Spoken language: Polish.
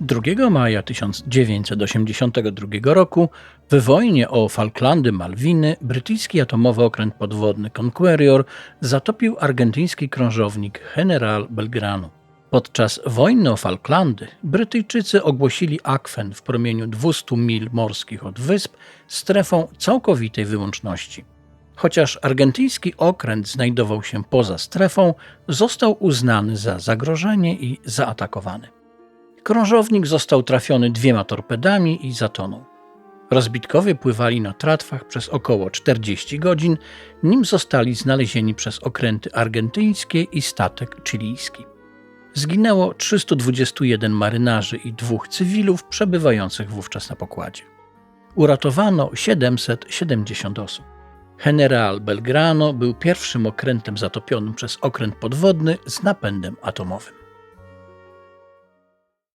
2 maja 1982 roku w wojnie o Falklandy Malwiny brytyjski atomowy okręt podwodny Conqueror zatopił argentyński krążownik General Belgrano. Podczas wojny o Falklandy Brytyjczycy ogłosili akwen w promieniu 200 mil morskich od wysp strefą całkowitej wyłączności. Chociaż argentyński okręt znajdował się poza strefą, został uznany za zagrożenie i zaatakowany. Krążownik został trafiony dwiema torpedami i zatonął. Rozbitkowie pływali na tratwach przez około 40 godzin, nim zostali znalezieni przez okręty argentyńskie i statek chilijski. Zginęło 321 marynarzy i dwóch cywilów przebywających wówczas na pokładzie. Uratowano 770 osób. General Belgrano był pierwszym okrętem zatopionym przez okręt podwodny z napędem atomowym.